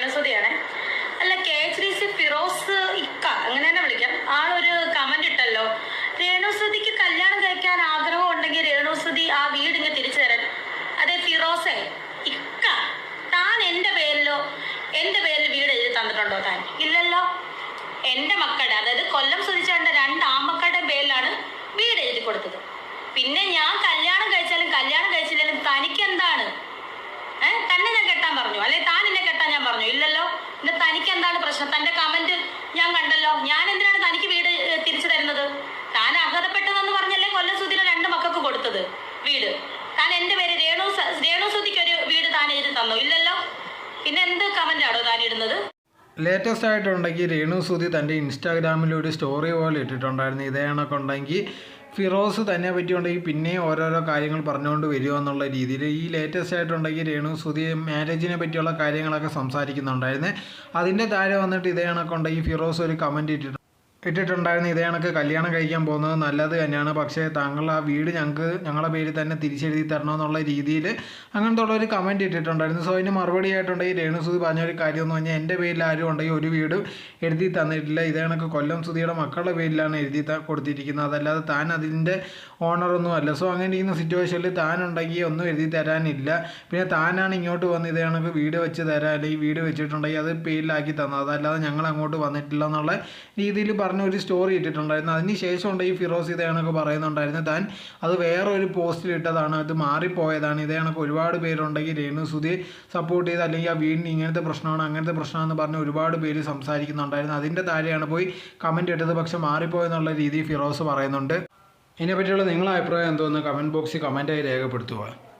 രേണുസുതിയാണ് അല്ല K H D C Firoz ഇക്ക അങ്ങനെ തന്നെ വിളിക്കാം. ആളൊരു കമന്റ് ഇട്ടല്ലോ. രേണുസുതിക്ക് കല്യാണം കഴിക്കാൻ ആഗ്രഹം ഉണ്ടെങ്കിൽ രേണുസുതി ആ വീട് ഇങ്ങ് തിരിച്ചു തരാൻ. അതെ ഫിറോസെ ഇക്ക താൻ എന്റെ പേരിലോ എന്റെ പേരിൽ വീട് എഴുതി തന്നിട്ടുണ്ടോ താൻ? ഇല്ലല്ലോ. എന്റെ മക്കളുടെ അതായത് കൊല്ലം സുതിച്ചേട്ടന്റെ രണ്ട് ആമക്കളുടെ പേരിലാണ് വീട് എഴുതി കൊടുത്തത്. പിന്നെ ഞാൻ കല്യാണം കഴിച്ചാലും കല്യാണം കഴിച്ചില്ലെങ്കിലും തനിക്ക് എന്താണ് ഏഹ് തന്നെ ഞാൻ കെട്ടാൻ പറഞ്ഞു അല്ലെ താൻ എന്നെ കെട്ടാൻ ഞാൻ പറഞ്ഞു ഇല്ലല്ലോ പിന്നെ പ്രശ്നം തന്റെ കമന്റ് ഞാൻ കണ്ടല്ലോ. ഞാൻ എന്തിനാണ് തനിക്ക് വീട് തിരിച്ചു തരുന്നത്? താൻ അർഹതപ്പെട്ടതെന്ന് പറഞ്ഞല്ലേ കൊല്ലം സുധിയിലെ രണ്ട് മക്കൾക്ക് കൊടുത്തത് വീട്. താൻ എന്റെ പേര് രേണു രേണു സുധിക്ക് ഒരു വീട് താൻ എഴുതി തന്നു. ഇല്ലല്ലോ? പിന്നെ എന്ത് കമന്റ് ആണോ താൻ ഇടുന്നത്? ലേറ്റസ്റ്റ് ആയിട്ടുണ്ടെങ്കിൽ രേണു സുധി തന്റെ ഇൻസ്റ്റാഗ്രാമിൽ ഒരു സ്റ്റോറി പോലെ ഇട്ടിട്ടുണ്ടായിരുന്നു. ഇതേ കണക്ക് ഉണ്ടെങ്കിൽ ഫിറോസ് തന്നെ പറ്റിയുണ്ടെങ്കിൽ പിന്നെ ഓരോരോ കാര്യങ്ങൾ പറഞ്ഞുകൊണ്ട് വരുമോ എന്നുള്ള രീതിയിൽ ഈ ലേറ്റസ്റ്റ് ആയിട്ടുണ്ടെങ്കിൽ രേണു സുധി മാരേജിനെ പറ്റിയുള്ള കാര്യങ്ങളൊക്കെ സംസാരിക്കുന്നുണ്ടായിരുന്നു. അതിന്റെ താഴെ വന്നിട്ട് ഇതേ കണക്കുണ്ടെങ്കിൽ ഫിറോസ് ഒരു കമന്റ് ഇട്ടിട്ട് ഇട്ടിട്ടുണ്ടായിരുന്നു ഇതേ കണക്ക് കല്യാണം കഴിക്കാൻ പോകുന്നത് നല്ലത് തന്നെയാണ്. പക്ഷേ താങ്കൾ ആ വീട് ഞങ്ങൾക്ക് ഞങ്ങളുടെ പേരിൽ തന്നെ തിരിച്ചെഴുതി തരണമെന്നുള്ള രീതിയിൽ അങ്ങനത്തെ ഉള്ളൊരു കമന്റ് ഇട്ടിട്ടുണ്ടായിരുന്നു. സോ അതിന് മറുപടി ആയിട്ടുണ്ടെങ്കിൽ രേണുസുതി പറഞ്ഞൊരു കാര്യം എന്ന് പറഞ്ഞാൽ എന്റെ പേരിൽ ആരും ഉണ്ടെങ്കിൽ ഒരു വീട് എഴുതി തന്നിട്ടില്ല. ഇതേ കണക്ക് കൊല്ലം സുധിയുടെ മക്കളുടെ പേരിലാണ് എഴുതി കൊടുത്തിരിക്കുന്നത്. അതല്ലാതെ താൻ അതിന്റെ ഓണറൊന്നും അല്ല. സോ അങ്ങനെ ഇരിക്കുന്ന സിറ്റുവേഷനിൽ താനുണ്ടെങ്കിൽ ഒന്നും എഴുതി തരാനില്ല. പിന്നെ താനാണ് ഇങ്ങോട്ട് വന്ന് ഇതേ കണക്ക് വീട് വെച്ച് തരാൻ അല്ലെങ്കിൽ വീട് വെച്ചിട്ടുണ്ടെങ്കിൽ അത് പേരിലാക്കി തന്നത്. അതല്ലാതെ ഞങ്ങൾ അങ്ങോട്ട് വന്നിട്ടില്ല എന്നുള്ള രീതിയിൽ പറഞ്ഞ ഒരു സ്റ്റോറി ഇട്ടിട്ടുണ്ടായിരുന്നു. അതിന് ശേഷം ഉണ്ട് ഈ ഫിറോസ് ഇതേണൊക്കെ പറയുന്നുണ്ടായിരുന്നു താൻ അത് വേറെ ഒരു പോസ്റ്റിൽ ഇട്ടതാണ്. അത് മാറിപ്പോയതാണ്. ഇതേ കണക്ക് ഒരുപാട് പേരുണ്ടെങ്കിൽ രേണു സുധി സപ്പോർട്ട് ചെയ്ത് അല്ലെങ്കിൽ ആ വീടിന് ഇങ്ങനത്തെ പ്രശ്നമാണ് അങ്ങനത്തെ പ്രശ്നമാണെന്ന് പറഞ്ഞ് ഒരുപാട് പേര് സംസാരിക്കുന്നുണ്ടായിരുന്നു. അതിന്റെ താഴെയാണ് പോയി കമന്റ് ഇട്ടത്. പക്ഷെ മാറിപ്പോയെന്നുള്ള രീതി ഫിറോസ് പറയുന്നുണ്ട്. ഇതിനെപ്പറ്റിയുള്ള നിങ്ങളുടെ അഭിപ്രായം എന്തോന്ന് കമന്റ് ബോക്സിൽ കമന്റായി രേഖപ്പെടുത്തുക.